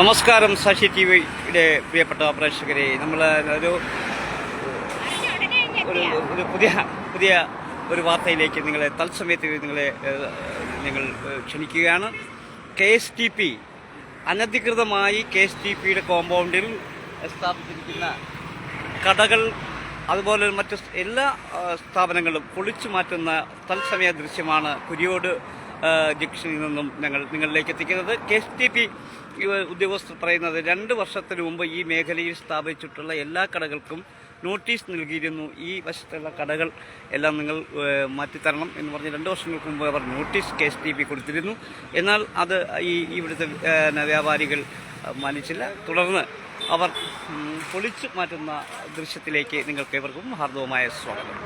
നമസ്കാരം സാക്ഷി ടി വിയുടെ പ്രിയപ്പെട്ട പ്രേക്ഷകരെ. നമ്മൾ ഒരു പുതിയ പുതിയ ഒരു വാർത്തയിലേക്ക് നിങ്ങളെ തത്സമയത്ത് നിങ്ങളെ നിങ്ങൾ ക്ഷണിക്കുകയാണ്. കെ എസ് ടി പി അനധികൃതമായി കെ എസ് ടി പിയുടെ കോമ്പൗണ്ടിൽ സ്ഥാപിച്ചിരിക്കുന്ന കടകൾ അതുപോലെ മറ്റ് എല്ലാ സ്ഥാപനങ്ങളും പൊളിച്ചു മാറ്റുന്ന തത്സമയ ദൃശ്യമാണ് കുരിയോട് ജംഗ്ഷനിൽ നിന്നും ഞങ്ങൾ നിങ്ങളിലേക്ക് എത്തിക്കുന്നത്. കെ എസ് ടി പി ഉദ്യോഗസ്ഥർ പറയുന്നത് രണ്ട് വർഷത്തിന് മുമ്പ് ഈ മേഖലയിൽ സ്ഥാപിച്ചിട്ടുള്ള എല്ലാ കടകൾക്കും നോട്ടീസ് നൽകിയിരുന്നു. ഈ വശത്തുള്ള കടകൾ എല്ലാം നിങ്ങൾ മാറ്റിത്തരണം എന്ന് പറഞ്ഞ് രണ്ട് വർഷങ്ങൾക്ക് മുമ്പ് അവർ notice K S T P കൊടുത്തിരുന്നു. എന്നാൽ അത് ഈ ഇവിടുത്തെ വ്യാപാരികൾ മാനിച്ചില്ല. തുടർന്ന് അവർ പൊളിച്ചു മാറ്റുന്ന ദൃശ്യത്തിലേക്ക് നിങ്ങൾക്ക് ഏവർക്കും ഹാർദവമായ സ്വാഗതം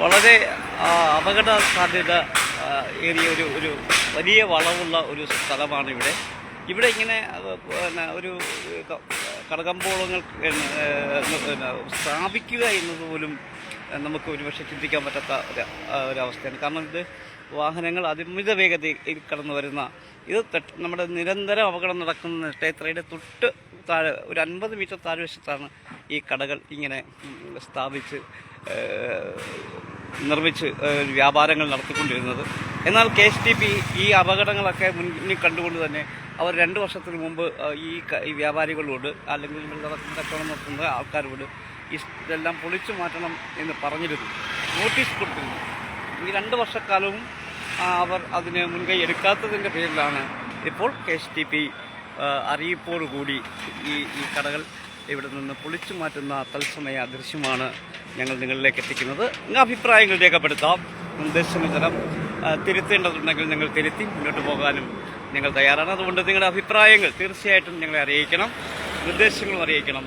വളരെ ആ, അപകട സാധ്യത ഏറിയ ഒരു ഒരു വലിയ വളവുള്ള ഒരു സ്ഥലമാണ് ഇവിടെ ഇവിടെ ഇങ്ങനെ ഒരു കടകമ്പോളങ്ങൾ സ്ഥാപിക്കുക എന്നത് പോലും നമുക്ക് ഒരുപക്ഷെ ചിന്തിക്കാൻ പറ്റാത്ത ഒരവസ്ഥയാണ് കാരണം ഇത് വാഹനങ്ങൾ അതിമിത വേഗതയിൽ കടന്നു വരുന്ന ഇത് നമ്മുടെ നിരന്തരം അപകടം നടക്കുന്ന ക്ഷേത്രയുടെ തൊട്ട് താഴെ ഒരു അൻപത് മീറ്റർ താഴ്വശത്താണ് ഈ കടകൾ ഇങ്ങനെ സ്ഥാപിച്ച് നിർമ്മിച്ച് വ്യാപാരങ്ങൾ നടത്തിക്കൊണ്ടിരുന്നത്. എന്നാൽ കെ എസ് ടി പി ഈ അപകടങ്ങളൊക്കെ മുന്നിൽ കണ്ടുകൊണ്ട് തന്നെ അവർ രണ്ട് വർഷത്തിന് മുമ്പ് ഈ വ്യാപാരികളോട് അല്ലെങ്കിൽ കച്ചവടം നടത്തുന്ന ആൾക്കാരോട് ഇതെല്ലാം പൊളിച്ചു മാറ്റണം എന്ന് പറഞ്ഞിരുന്നു. നോട്ടീസ് കൊടുത്തിരുന്നു. ഈ രണ്ട് വർഷക്കാലവും അവർ അതിന് മുൻകൈ എടുക്കാത്തതിന്റെ പേരിലാണ് ഇപ്പോൾ കെ എസ് ടി പി അറിയിപ്പോടുകൂടി ഈ ഈ കടകൾ ഇവിടെ നിന്ന് പൊളിച്ചു മാറ്റുന്ന തത്സമയ ദൃശ്യമാണ് ഞങ്ങൾ നിങ്ങളിലേക്ക് എത്തിക്കുന്നത്. അഭിപ്രായങ്ങൾ രേഖപ്പെടുത്താം. നിർദ്ദേശങ്ങൾ തരാം തിരുത്തേണ്ടതുണ്ടെങ്കിൽ ഞങ്ങൾ തിരുത്തി മുന്നോട്ട് പോകാനും ഞങ്ങൾ തയ്യാറാണ്. അതുകൊണ്ട് നിങ്ങളുടെ അഭിപ്രായങ്ങൾ തീർച്ചയായിട്ടും ഞങ്ങളെ അറിയിക്കണം നിർദ്ദേശങ്ങളും അറിയിക്കണം.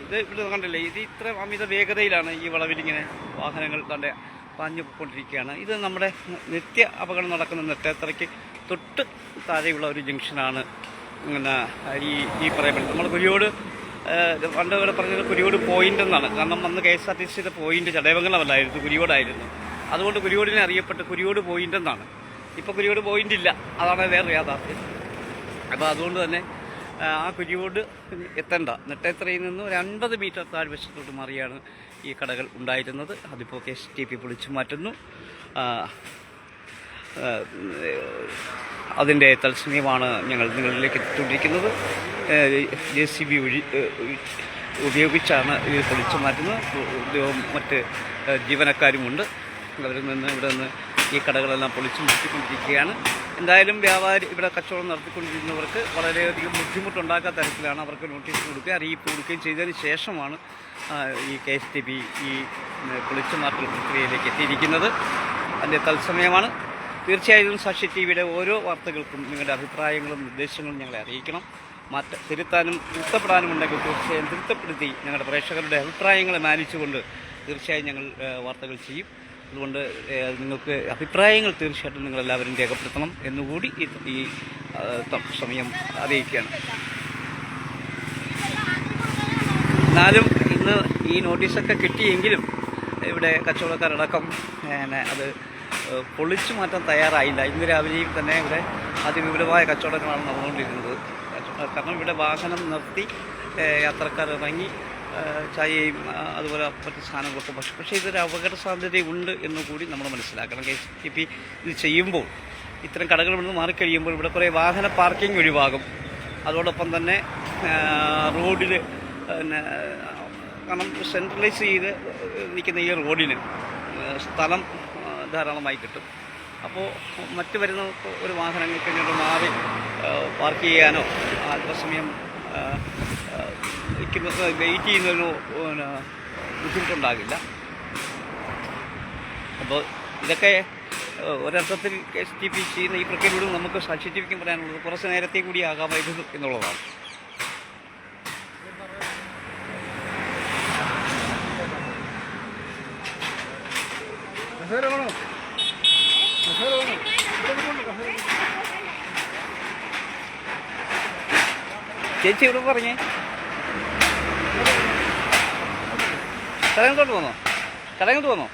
ഇത് ഇവിടെ കണ്ടില്ലേ ഇത് ഇത്ര അമിത വേഗതയിലാണ് ഈ വളവിലിങ്ങനെ വാഹനങ്ങൾ തന്റെ പാഞ്ഞു പോയിക്കൊണ്ടിരിക്കുകയാണ് ഇത് നമ്മുടെ നിത്യ അപകടം നടക്കുന്ന നെട്ടേത്തറയ്ക്ക് തൊട്ട് താഴെയുള്ള ഒരു ജംഗ്ഷനാണ്. പിന്നെ ഈ ഈ പറയപ്പെടുന്നത്. നമ്മൾ ഏഹ്, പണ്ട് ഇവിടെ പറഞ്ഞത് കുരിയോട് പോയിന്റ് എന്നാണ്. കാരണം അന്ന് കെ എസ് ആർ ടി സിയുടെ പോയിന്റ് ചടയമംഗലമല്ലായിരുന്നു കുരിയോടായിരുന്നു. അതുകൊണ്ട് കുരിയോടിനെ അറിയപ്പെട്ട് കുരിയോട് പോയിന്റ് എന്നാണ്. ഇപ്പോൾ കുരിയോട് പോയിന്റ് ഇല്ല. അതാണ് വേറെ യാഥാർത്ഥ്യം. അപ്പോൾ അതുകൊണ്ട് തന്നെ ആ, കുരിയോട് എത്തണ്ട. നെട്ടേത്രയിൽ നിന്ന് ഒരു അൻപത് മീറ്റർ താഴ്വശത്തോട്ട് മാറിയാണ് ഈ കടകൾ ഉണ്ടായിരുന്നത്. അതിപ്പോൾ കെ എസ് ടി പി പൊളിച്ചു മാറ്റുന്നു. അതിന്റെ തത്സമയമാണ് ഞങ്ങൾ നിങ്ങളിലേക്ക് എത്തിക്കൊണ്ടിരിക്കുന്നത്. ജെ സി ബി ഉപയോഗിച്ചാണ് ഇത് പൊളിച്ചു മാറ്റുന്നത്. മറ്റ് ജീവനക്കാരുമുണ്ട്. അവരിൽ നിന്ന് ഇവിടെ നിന്ന് ഈ കടകളെല്ലാം പൊളിച്ചു മാറ്റിക്കൊണ്ടിരിക്കുകയാണ്. എന്തായാലും വ്യാപാരി ഇവിടെ കച്ചവടം നടത്തിക്കൊണ്ടിരുന്നവർക്ക് വളരെയധികം ബുദ്ധിമുട്ടുണ്ടാക്കാത്ത തരത്തിലാണ് അവർക്ക് നോട്ടീസ് കൊടുക്കുക അറിയിപ്പ് കൊടുക്കുകയും ചെയ്തതിന് ശേഷമാണ് ഈ കെ എസ് ടി ബി ഈ പൊളിച്ചു മാറ്റൽ പ്രക്രിയയിലേക്ക് എത്തിയിരിക്കുന്നത്. അതിന്റെ തത്സമയമാണ് തീർച്ചയായും സാക്ഷി ടി വിയുടെ ഓരോ വാർത്തകൾക്കും നിങ്ങളുടെ അഭിപ്രായങ്ങളും നിർദ്ദേശങ്ങളും ഞങ്ങളെ അറിയിക്കണം. മാറ്റ തിരുത്താനും തിരുത്തപ്പെടാനും ഉണ്ടെങ്കിൽ തീർച്ചയായും തിരുത്തപ്പെടുത്തി ഞങ്ങളുടെ പ്രേക്ഷകരുടെ അഭിപ്രായങ്ങളെ മാനിച്ചുകൊണ്ട് തീർച്ചയായും ഞങ്ങൾ വാർത്തകൾ ചെയ്യും. അതുകൊണ്ട് നിങ്ങൾക്ക് അഭിപ്രായങ്ങൾ തീർച്ചയായിട്ടും നിങ്ങളെല്ലാവരും രേഖപ്പെടുത്തണം എന്നുകൂടി ഈ സമയം അറിയിക്കുകയാണ്. എന്നാലും ഇന്ന് ഈ നോട്ടീസൊക്കെ കിട്ടിയെങ്കിലും ഇവിടെ കച്ചവടക്കാരടക്കം അത് പൊളിച്ചു മാറ്റാൻ തയ്യാറായില്ല. ഇന്ന് രാവിലെയും തന്നെ ഇവിടെ അതിവിപുലമായ കച്ചവടങ്ങളാണ് നടന്നുകൊണ്ടിരുന്നത്. കാരണം ഇവിടെ വാഹനം നിർത്തി യാത്രക്കാർ ഇറങ്ങി ചായയും അതുപോലെ മറ്റ് സാധനങ്ങളൊക്കെ പക്ഷേ പക്ഷേ ഇതൊരു അപകട സാധ്യതയുണ്ട് എന്ന് കൂടി നമ്മൾ മനസ്സിലാക്കണം. കെ എസ് പി ഇത് ചെയ്യുമ്പോൾ ഇത്തരം കടകൾ നിന്ന് മാറിക്കഴിയുമ്പോൾ ഇവിടെ കുറേ വാഹന പാർക്കിംഗ് ഒഴിവാകും. അതോടൊപ്പം തന്നെ റോഡിൽ പിന്നെ കാരണം സെൻട്രലൈസ് ചെയ്ത് നിൽക്കുന്ന ഈ റോഡിന് സ്ഥലം ധാരാളമായി കിട്ടും. അപ്പോൾ മറ്റ് വരുന്ന ഒരു വാഹനങ്ങൾക്ക് ഇങ്ങോട്ട് മാറി പാർക്ക് ചെയ്യാനോ അല്പസമയം വെയിറ്റ് ചെയ്യുന്നതിനോ പിന്നെ ബുദ്ധിമുട്ടുണ്ടാകില്ല. അപ്പോൾ ഇതൊക്കെ ഒരർത്ഥത്തിൽ എസ് ടി പി ചെയ്യുന്ന ഈ പ്രക്രിയയോട് നമുക്ക് സാക്ഷ്യത്തിക്കും പറയാനുള്ളത് കുറച്ച് നേരത്തെ കൂടി ആകാമായിരുന്നു എന്നുള്ളതാണ്. ചേച്ചി ഇവിടെ പറഞ്ഞേ. കടകത്തോട്ട് പോന്നോ? കടകത്ത് പോന്നോ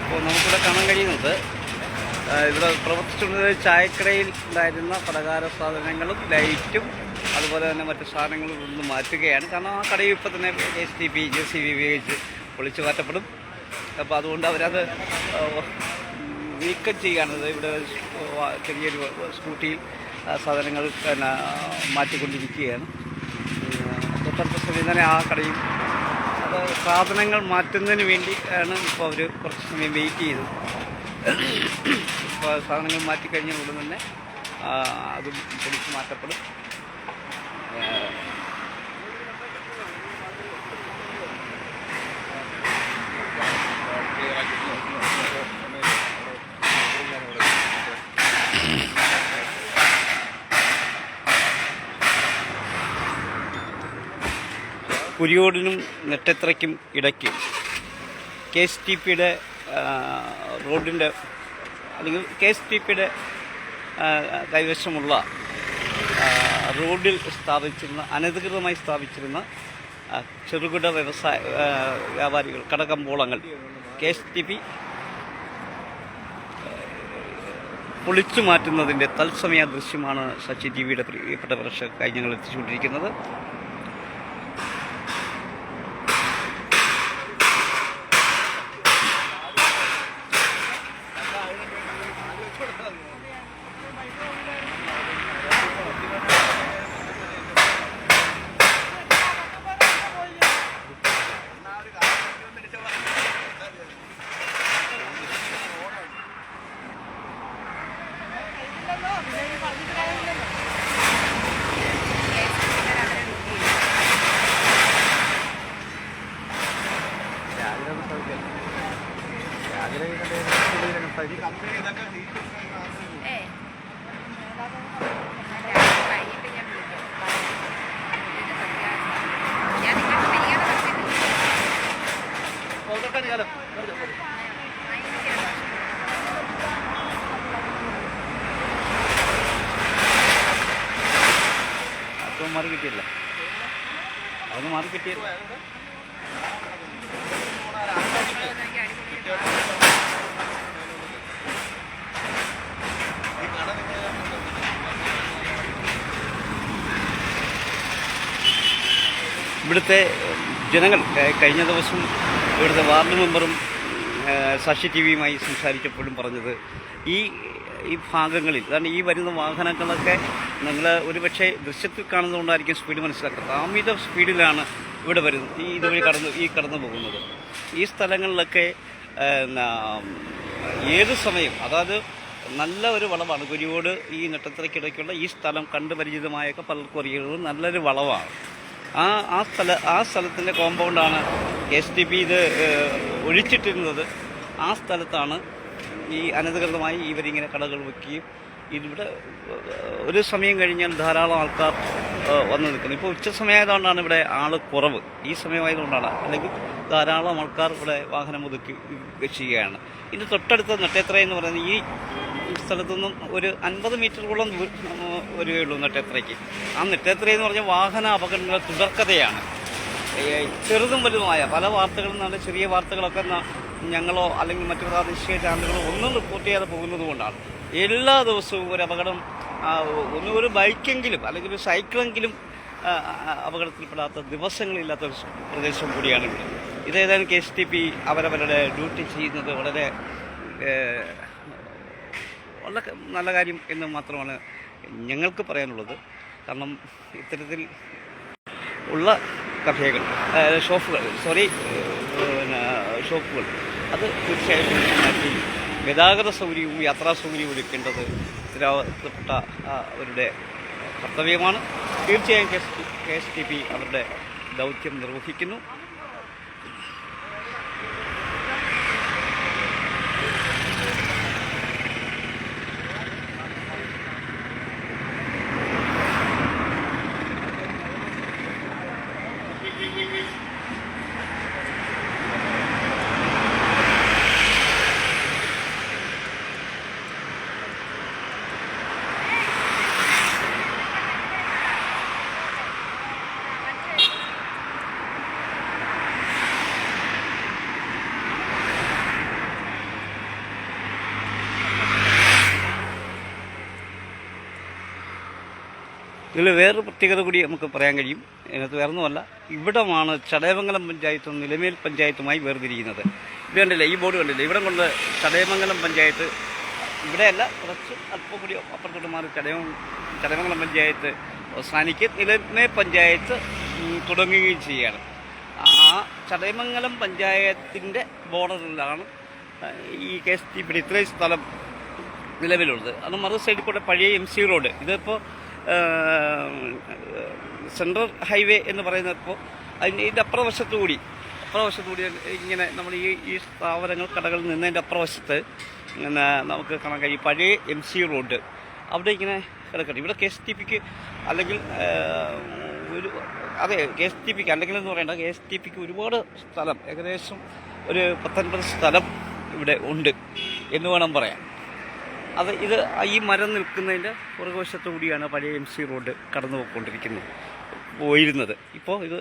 അപ്പോൾ നമുക്കിവിടെ കാണാൻ കഴിയുന്നത് ആ, ഇവിടെ പ്രവർത്തിച്ചുകൊണ്ടിരുന്ന ചായക്കടയിൽ ഉണ്ടായിരുന്ന പലഹാര സാധനങ്ങളും ലൈറ്റും അതുപോലെ തന്നെ മറ്റു സാധനങ്ങളും ഒന്ന് മാറ്റുകയാണ്. കാരണം ആ കടയിൽ ഇപ്പോൾ തന്നെ S T P J C B ഉപയോഗിച്ച് പൊളിച്ചു മാറ്റപ്പെടും. അപ്പോൾ അതുകൊണ്ട് അവരത് നീക്കം ചെയ്യുകയാണത് ഇവിടെ ചെറിയൊരു സ്കൂട്ടിയിൽ സാധനങ്ങൾ പിന്നെ മാറ്റിക്കൊണ്ടിരിക്കുകയാണ്. തൊട്ടടുത്ത സമയം തന്നെ ആ കടയും അത് സാധനങ്ങൾ മാറ്റുന്നതിന് വേണ്ടി ആണ് ഇപ്പോൾ അവർ കുറച്ച് സമയം വെയിറ്റ് ചെയ്തത്. സാധനങ്ങൾ മാറ്റിക്കഴിഞ്ഞാൽ ഉടൻ തന്നെ അതും പൊടിച്ച് മാറ്റപ്പെടും. കുരിയോടിനും നെട്ടത്രയ്ക്കും ഇടയ്ക്ക് കെ എസ് ടി പിയുടെ റോഡിന്റെ അല്ലെങ്കിൽ കെ എസ് ടി പിയുടെ കൈവശമുള്ള റോഡിൽ സ്ഥാപിച്ചിരുന്ന അനധികൃതമായി സ്ഥാപിച്ചിരുന്ന ചെറുകിട വ്യവസായ വ്യാപാരികൾ കടകമ്പോളങ്ങൾ കെ എസ് ടി പി പൊളിച്ചു മാറ്റുന്നതിന്റെ തത്സമയ ദൃശ്യമാണ് സച്ചി ടി വിയുടെ പ്രിയപ്പെട്ട പ്രേക്ഷക കഴിഞ്ഞങ്ങൾ എത്തിച്ചുകൊണ്ടിരിക്കുന്നത്. കാലം കാലം മാറി കിട്ടിയില്ല. അതൊന്നും മാറി കിട്ടിയില്ല. ഇവിടുത്തെ ജനങ്ങൾ കഴിഞ്ഞ ദിവസം ഇവിടുത്തെ വാർഡ് മെമ്പറും സശി ടി വിയുമായി സംസാരിച്ചപ്പോഴും പറഞ്ഞത് ഈ ഈ ഭാഗങ്ങളിൽ കാരണം ഈ വരുന്ന വാഹനങ്ങളൊക്കെ നിങ്ങൾ ഒരുപക്ഷെ ദൃശ്യത്തിൽ കാണുന്നതുകൊണ്ടായിരിക്കും സ്പീഡ് മനസ്സിലാക്കുന്നത് അമിത സ്പീഡിലാണ് ഇവിടെ വരുന്നത് ഈ ഇതുവഴി കടന്നു ഈ കടന്നു പോകുന്നത്. ഈ സ്ഥലങ്ങളിലൊക്കെ ഏത് സമയം അതായത് നല്ല ഒരു വളവാണ് കുരിയോട് ഈ നെട്ടത്തിലേക്കിടയ്ക്കുള്ള ഈ സ്ഥലം കണ്ടുപരിചിതമായൊക്കെ പലർക്കും അറിയുന്നത് നല്ലൊരു വളവാണ്. ആ ആ സ്ഥല ആ സ്ഥലത്തിന്റെ കോമ്പൗണ്ടാണ് എസ് ടി പി ഇത് ഒഴിച്ചിട്ടിരുന്നത്. ആ സ്ഥലത്താണ് ഈ അനധികൃതമായി ഇവരിങ്ങനെ കടകൾ വയ്ക്കുകയും ഇവിടെ ഒരു സമയം കഴിഞ്ഞാൽ ധാരാളം ആൾക്കാർ വന്നു നിൽക്കുന്നത് ഇപ്പോൾ ഉച്ച സമയമായതുകൊണ്ടാണ് ഇവിടെ ആൾ കുറവ്. ഈ സമയമായതുകൊണ്ടാണ്. അല്ലെങ്കിൽ ധാരാളം ആൾക്കാർ ഇവിടെ വാഹനം ഒതുക്കി ചെയ്യുകയാണ് ഇത് തൊട്ടടുത്ത നെട്ടേത്ര എന്ന് പറയുന്നത് ഈ സ്ഥലത്തു നിന്നും ഒരു അൻപത് മീറ്ററോളം ഏഹ്, വരികയുള്ളൂ നെട്ടേത്രയ്ക്ക് ആ നെട്ടേത്ര എന്ന് പറഞ്ഞാൽ വാഹന അപകടങ്ങളുടെ തുടർക്കഥയാണ്. ചെറുതും വലുതുമായ പല വാർത്തകളും നല്ല ചെറിയ വാർത്തകളൊക്കെ ഞങ്ങളോ അല്ലെങ്കിൽ മറ്റു പ്രാദേശിക ചാനലുകളോ ഒന്നും റിപ്പോർട്ട് ചെയ്യാതെ പോകുന്നത് കൊണ്ടാണ്. എല്ലാ ദിവസവും ഒരു അപകടം ഒന്നും ഒരു ബൈക്കെങ്കിലും അല്ലെങ്കിൽ ഒരു സൈക്കിളെങ്കിലും അപകടത്തിൽപ്പെടാത്ത ദിവസങ്ങളില്ലാത്ത ഒരു പ്രദേശം കൂടിയാണ് ഇവിടെ. ഇതേതായാലും കെ എസ് ടി പി അവരവരുടെ ഡ്യൂട്ടി ചെയ്യുന്നത് വളരെ വളരെ നല്ല കാര്യം എന്ന് മാത്രമാണ് ഞങ്ങൾക്ക് പറയാനുള്ളത്. കാരണം ഇത്തരത്തിൽ ഉള്ള കഫേകൾ ഷോപ്പുകൾ സോറി പിന്നെ ഷോപ്പുകൾ. അത് തീർച്ചയായിട്ടും മാറ്റി. ഗതാഗത സൗകര്യവും യാത്രാ സൗകര്യവും ഒരുക്കേണ്ടത് ഉത്തരവാദിത്തപ്പെട്ട അവരുടെ കർത്തവ്യമാണ്. തീർച്ചയായും കെ എസ് ടി പി അവരുടെ ദൗത്യം നിർവഹിക്കുന്നു. ഇതിൽ വേറൊരു പ്രത്യേകത കൂടി നമുക്ക് പറയാൻ കഴിയും. ഇതിനകത്ത് വേറൊന്നുമല്ല ഇവിടമാണ് ചടയമംഗലം പഞ്ചായത്തും നിലമേൽ പഞ്ചായത്തുമായി വേർതിരിക്കുന്നത്. ഇത് കണ്ടില്ലേ? ഈ ബോർഡ് കണ്ടില്ലേ? ഇവിടെ കൊണ്ട് ചടയമംഗലം പഞ്ചായത്ത് ഇവിടെയല്ല കുറച്ച് അല്പം കൂടി അപ്പുറത്തോട്ട് മാറി ചടയം ചടയമംഗലം പഞ്ചായത്ത് അവസാനിക്ക് നിലമേൽ പഞ്ചായത്ത് തുടങ്ങുകയും ചെയ്യുകയാണ് ആ ചടയമംഗലം പഞ്ചായത്തിന്റെ ബോർഡറിലാണ് ഈ കെ എസ് ടി ഇവിടെ ഇത്രയും സ്ഥലം നിലവിലുള്ളത്. അത് മറു സൈഡിൽ കൂടെ പഴയ എം സി റോഡ്. ഇതിപ്പോൾ സെൻട്രൽ ഹൈവേ എന്ന് പറയുന്നപ്പോൾ അതിന്റെ ഇതിന്റെ അപ്രവശത്തുകൂടി അപ്രവശത്തുകൂടി ഇങ്ങനെ നമ്മൾ ഈ ഈ സ്ഥാപനങ്ങൾ കടകളിൽ നിന്നതിന്റെ അപ്പുറവശത്ത് ഇങ്ങനെ നമുക്ക് കാണാൻ കഴിയും. പഴയ എം സി റോഡ് അവിടെ ഇങ്ങനെ കിടക്കട്ടെ. ഇവിടെ കെ എസ് ടി പിക്ക് അല്ലെങ്കിൽ ഒരു അതെ കെ എസ് ടി പിക്ക് അല്ലെങ്കിൽ എന്ന് പറയേണ്ട കെ എസ് ടി പിക്ക് ഒരുപാട് സ്ഥലം ഏകദേശം ഒരു പത്തൊൻപത് സ്ഥലം ഇവിടെ ഉണ്ട് എന്ന് വേണം പറയാം അത് ഇത് ഈ മരം നിൽക്കുന്നതിന്റെ പുറകുവശത്തു കൂടിയാണ് പഴയ എം സി റോഡ് കടന്നു പോയിക്കൊണ്ടിരിക്കുന്നത് പോയിരുന്നത്. ഇപ്പോൾ ഇത്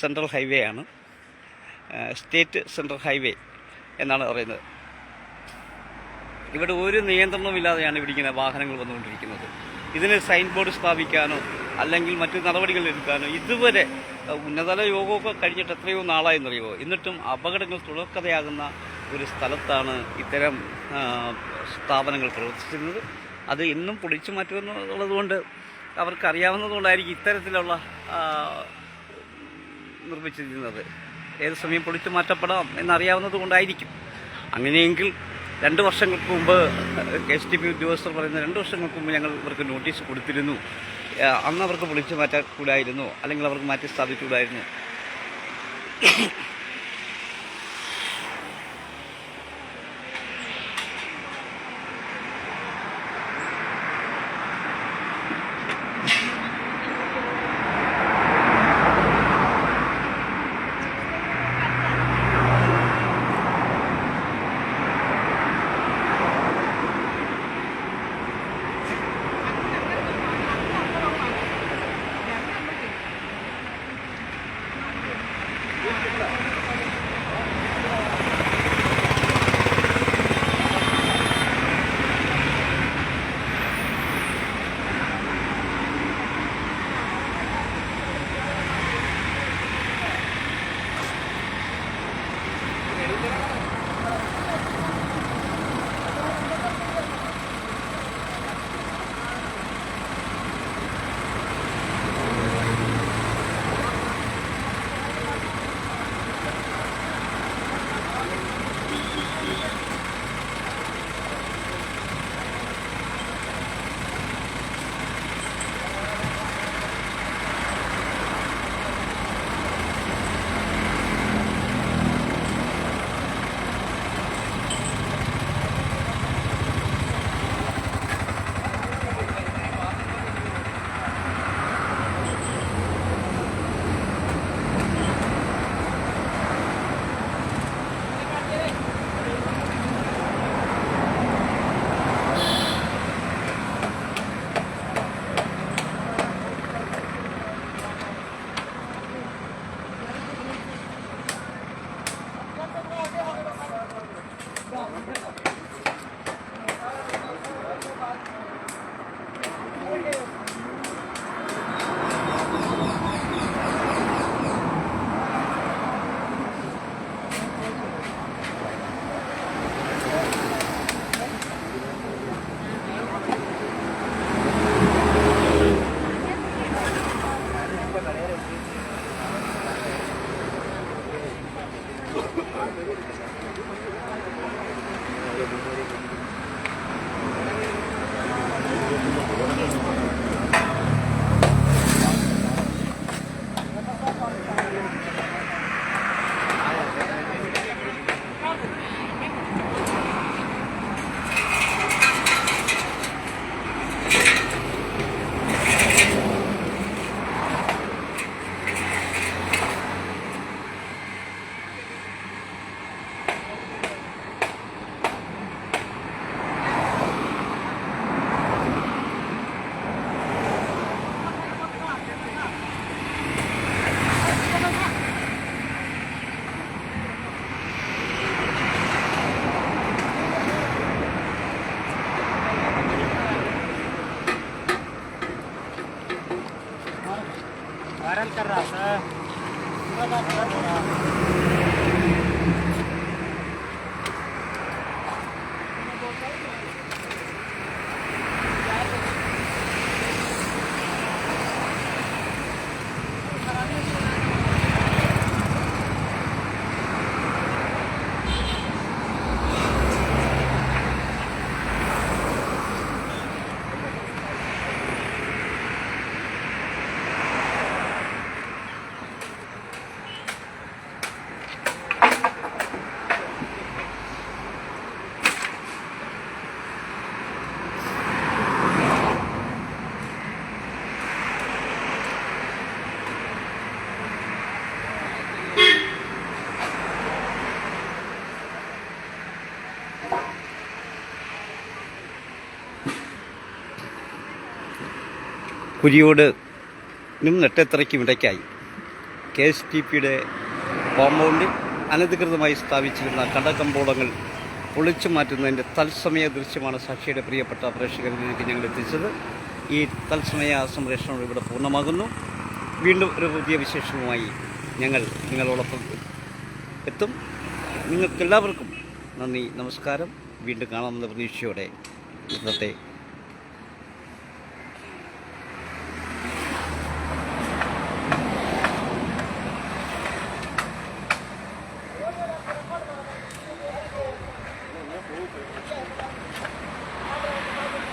സെൻട്രൽ ഹൈവേ ആണ്. സ്റ്റേറ്റ് സെൻട്രൽ ഹൈവേ എന്നാണ് പറയുന്നത്. ഇവിടെ ഒരു നിയന്ത്രണമില്ലാതെയാണ് ഇവിടെ ഇങ്ങനെ വാഹനങ്ങൾ വന്നുകൊണ്ടിരിക്കുന്നത്. ഇതിന് സൈൻ ബോർഡ് സ്ഥാപിക്കാനോ അല്ലെങ്കിൽ മറ്റു നടപടികൾ എടുക്കാനോ ഇതുവരെ ഉന്നതല യോഗമൊക്കെ കഴിഞ്ഞിട്ട് എത്രയോ നാളായെന്നറിയുമോ? എന്നിട്ടും അപകടങ്ങൾ തുടർക്കഥയാകുന്ന ഒരു സ്ഥലത്താണ് ഇത്തരം സ്ഥാപനങ്ങൾ പ്രവർത്തിച്ചിരുന്നത്. അത് ഇന്നും പൊളിച്ചു മാറ്റുമെന്നുള്ളത് കൊണ്ട് അവർക്ക് അറിയാവുന്നതുകൊണ്ടായിരിക്കും ഇത്തരത്തിലുള്ള നിർമ്മിച്ചിരിക്കുന്നത്. ഏത് സമയം പൊളിച്ചു മാറ്റപ്പെടാം എന്നറിയാവുന്നത് കൊണ്ടായിരിക്കും അങ്ങനെയെങ്കിൽ രണ്ട് വർഷങ്ങൾക്ക് മുമ്പ് കെ എസ് ടി പി ഉദ്യോഗസ്ഥർ പറയുന്ന രണ്ട് വർഷങ്ങൾക്ക് മുമ്പ് ഞങ്ങൾ ഇവർക്ക് നോട്ടീസ് കൊടുത്തിരുന്നു. അന്ന് അവർക്ക് പൊളിച്ചു മാറ്റാൻ കൂടായിരുന്നു അല്ലെങ്കിൽ അവർക്ക് മാറ്റി സ്ഥാപിച്ചുകൂടായിരുന്നു. ですね。കുരിയോടിനും നെട്ടത്തറയ്ക്കും ഇടയ്ക്കായി കെ എസ് ടി പിയുടെ കോമ്പൗണ്ടിൽ അനധികൃതമായി സ്ഥാപിച്ചിരുന്ന കടകമ്പോളങ്ങൾ പൊളിച്ചു മാറ്റുന്നതിന്റെ തത്സമയ ദൃശ്യമാണ് സാക്ഷിയുടെ പ്രിയപ്പെട്ട പ്രേക്ഷകരിലേക്ക് ഞങ്ങൾ എത്തിച്ചത്. ഈ തത്സമയ സംപ്രേഷണം ഇവിടെ പൂർണമാകുന്നു. വീണ്ടും ഒരു പുതിയ വിശേഷവുമായി ഞങ്ങൾ നിങ്ങളോടൊപ്പം എത്തും. നിങ്ങൾക്കെല്ലാവർക്കും നന്ദി നമസ്കാരം. വീണ്ടും കാണാമെന്ന പ്രതീക്ഷയോടെ ഇന്നത്തെ